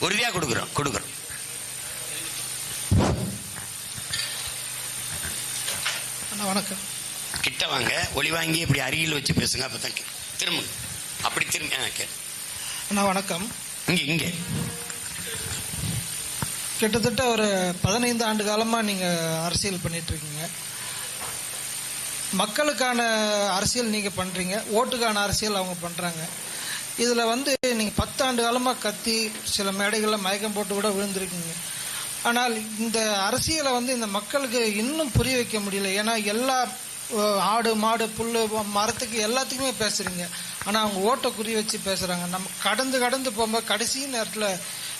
உறுதியா கொடுக்குறோம் கொடுக்குறோம். அண்ணா வணக்கம். கிட்ட வாங்க ஒளி வாங்கி இப்படி அருகில் வச்சு பேசுங்க அப்பதான் கே- திரும்புங்க. அப்படி திரும்பி கே. அண்ணா வணக்கம். இங்க இங்க. கிட்டத்தட்ட ஒரு பதினைந்து ஆண்டு காலமாக நீங்கள் அரசியல் பண்ணிட்டு இருக்கீங்க மக்களுக்கான அரசியல் நீங்கள் பண்ணுறீங்க ஓட்டுக்கான அரசியல் அவங்க பண்ணுறாங்க இதில் வந்து நீங்கள் பத்தாண்டு காலமாக கத்தி சில மேடைகளில் மயக்கம் போட்டு கூட விழுந்திருக்கீங்க. ஆனால் இந்த அரசியலை வந்து இந்த மக்களுக்கு இன்னும் புரிய வைக்க முடியல. ஏன்னா எல்லா ஆடு மாடு புல் மரத்துக்கு எல்லாத்துக்குமே பேசுகிறீங்க ஆனால் அவங்க ஓட்டை குறி வச்சு பேசுகிறாங்க நம்ம கடந்து கடந்து போகும்போது கடைசி நேரத்தில்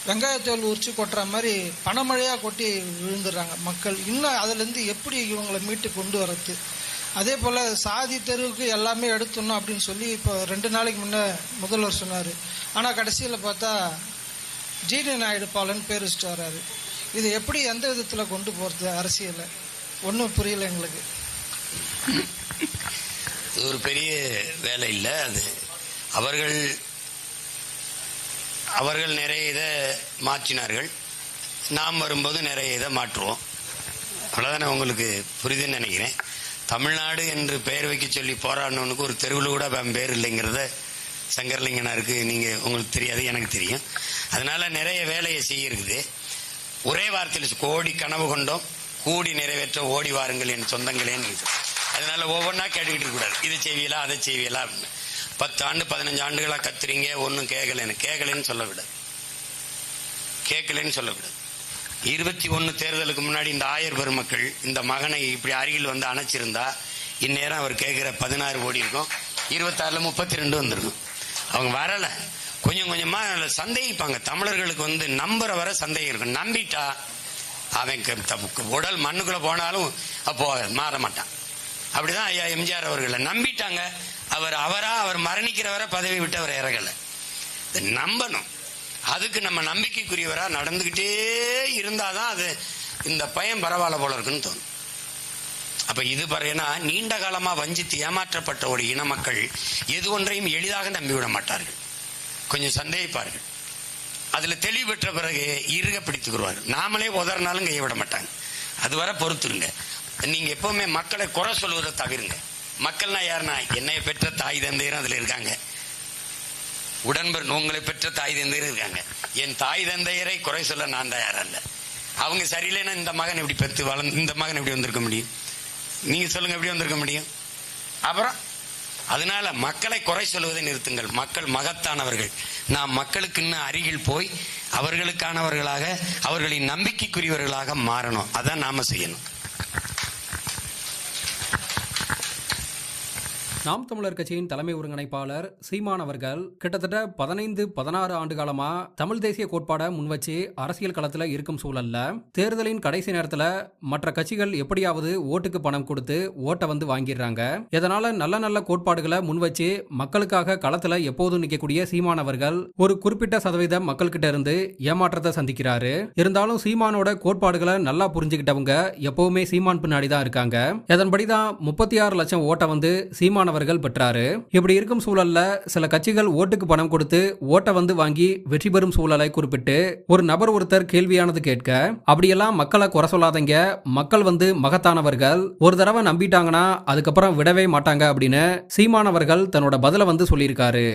வெங்காயத்தோல் உரிச்சு கொட்டுற மாதிரி பணமழையாக கொட்டி விழுந்துடுறாங்க மக்கள். இன்னும் அதுலேருந்து எப்படி இவங்களை மீட்டு கொண்டு வரது? அதே போல் சாதி தெருவுக்கு எல்லாமே எடுத்துடணும் அப்படின்னு சொல்லி இப்போ ரெண்டு நாளைக்கு முன்னே முதல்வர் சொன்னார். ஆனால் கடைசியில் பார்த்தா ஜீனி நாயுடு பாலன் பேர் வச்சுட்டு வர்றாரு இது எப்படி எந்த விதத்தில் கொண்டு போகிறது அரசியலை? ஒன்றும் புரியல எங்களுக்கு. இது ஒரு பெரிய வேலை இல்லை. அது அவர்கள் அவர்கள் நிறைய இதை மாற்றினார்கள். நாம் வரும்போது நிறைய இதை மாற்றுவோம். அவ்வளோதானே உங்களுக்கு புரிதுன்னு நினைக்கிறேன். தமிழ்நாடு என்று பெயர் வைக்க சொல்லி போராடினவனுக்கு ஒரு தெருவில் கூட அவன் பேர் இல்லைங்கிறத சங்கரலிங்கனாருக்கு நீங்கள் உங்களுக்கு தெரியாது எனக்கு தெரியும். அதனால் நிறைய வேலையை செய்யிருக்குது. ஒரே வார்த்தையில் கோடி கனவு கொண்டோம். கூடி நிறைவேற்ற ஓடி வாருங்கள் என் சொந்தங்களேன்னு இருக்குது. அதனால ஒவ்வொன்றா கேட்டுக்கிட்டு இருக்கக்கூடாது. இதை செய்வீங்களா அதை செய்வீங்களா அப்படின்னு. பத்து ஆண்டு பதினஞ்சு ஆண்டுகளாக கத்துறீங்க? ஒன்றும் கேட்கலன்னு கேட்கலன்னு சொல்லக்கூடாது கேட்கலன்னு சொல்லக்கூடாது இருபத்தி ஒன்று தேர்தலுக்கு முன்னாடி இந்த ஆயர் பெருமக்கள் இந்த மகனை இப்படி அருகில் வந்து அணைச்சிருந்தா இந்நேரம் அவர் கேட்குற பதினாறு கோடி இருக்கும். இருபத்தாறுல முப்பத்தி ரெண்டு வந்திருக்கும். அவங்க வரலை. கொஞ்சம் கொஞ்சமா சந்தேகிப்பாங்க. தமிழர்களுக்கு வந்து நம்புற வர சந்தேகம் இருக்கும். நம்பிட்டா அவன் உடல் மண்ணுக்குள்ள போனாலும் அப்போ மாற மாட்டான். அப்படிதான் ஐயா எம்ஜிஆர் அவர்களை நம்பிட்டாங்க. அவர் அவரா அவர் மரணிக்கிறவரை பதவி விட்டு அவர் இறகலை நம்பணும். அதுக்கு நம்ம நம்பிக்கைக்குரியவரா நடந்துகிட்டே இருந்தாதான் அது இந்த பையன் பரவாயில்ல போல இருக்குன்னு தோணும். அப்ப இது பாருன்னா நீண்ட காலமா வஞ்சித்து ஏமாற்றப்பட்ட ஒரு இன மக்கள் எது ஒன்றையும் எளிதாக நம்பிவிட மாட்டார்கள். கொஞ்சம் சந்தேகிப்பார்கள். அதுல தெளிவு பெற்ற பிறகு இறுக பிடித்துக்குருவார்கள் நாமளே உதறினாலும் கையை விட மாட்டாங்க. அதுவரை பொறுத்துருங்க. நீங்க எப்பவுமே மக்களை குறை சொல்வதை தவிருங்க. மக்கள்னா யாருன்னா என்னைய பெற்ற தாய் தந்தையரும் அதுல இருக்காங்க. உடன்பர் உங்களை பெற்ற தாய் தந்தையரும் இருக்காங்க. என் தாய் தந்தையரை குறை சொல்ல நான் தயார் அல்ல. அவங்க சரியில்லைன்னா இந்த மகன் எப்படி பெற்று வளர்ந்து இந்த மகன் எப்படி வந்திருக்க முடியும்? நீங்க சொல்லுங்க எப்படி வந்திருக்க முடியும்? அப்புறம் அதனால மக்களை குறை சொல்வதை நிறுத்துங்கள். மக்கள் மகத்தானவர்கள். நாம் மக்களுக்கு இன்னும் அருகில் போய் அவர்களுக்கானவர்களாக அவர்களின் நம்பிக்கைக்குரியவர்களாக மாறணும். அதான் நாம செய்யணும். நாம் தமிழர் கட்சியின் தலைமை ஒருங்கிணைப்பாளர் சீமான் அவர்கள் கிட்டத்தட்ட பதினைந்து பதினாறு ஆண்டு காலமா தமிழ் தேசிய கோட்பாடை முன்வச்சு அரசியல் களத்துல இருக்கும் சூழல்ல தேர்தலின் கடைசி நேரத்துல மற்ற கட்சிகள் எப்படியாவது ஓட்டுக்கு பணம் கொடுத்து ஓட்டை வந்து வாங்கிடுறாங்க. இதனால நல்ல நல்ல கோட்பாடுகளை முன்வச்சு மக்களுக்காக களத்துல எப்போதும் நிற்கக்கூடிய சீமான் அவர்கள் ஒரு குறிப்பிட்ட சதவீதம் மக்கள்கிட்ட இருந்து ஏமாற்றத்தை சந்திக்கிறாரு. இருந்தாலும் சீமானோட கோட்பாடுகளை நல்லா புரிஞ்சுக்கிட்டவங்க எப்பவுமே சீமான் பின்னாடி தான் இருக்காங்க. இதன்படிதான் முப்பத்தி ஆறு லட்சம் ஓட்டை வந்து சீமான அவர்கள் பெற்றாரு. இப்படி இருக்கும் சூழல்ல சில கட்சிகள் ஓட்டுக்கு பணம் கொடுத்து ஓட்டை வந்து வாங்கி வெற்றி பெறும் சூழலை குறிப்பிட்டு ஒரு நபர் ஒருத்தர் கேள்வியானது கேட்க அப்படியெல்லாம் மக்களை குறை சொல்லாதீங்க. மக்கள் வந்து மகத்தானவர்கள். ஒரு தடவை நம்பிட்டாங்கன்னா அதுக்கப்புறம் விடவே மாட்டாங்க அப்படின்னு சீமானவர்கள் தன்னோட பதில வந்து சொல்லியிருக்காரு.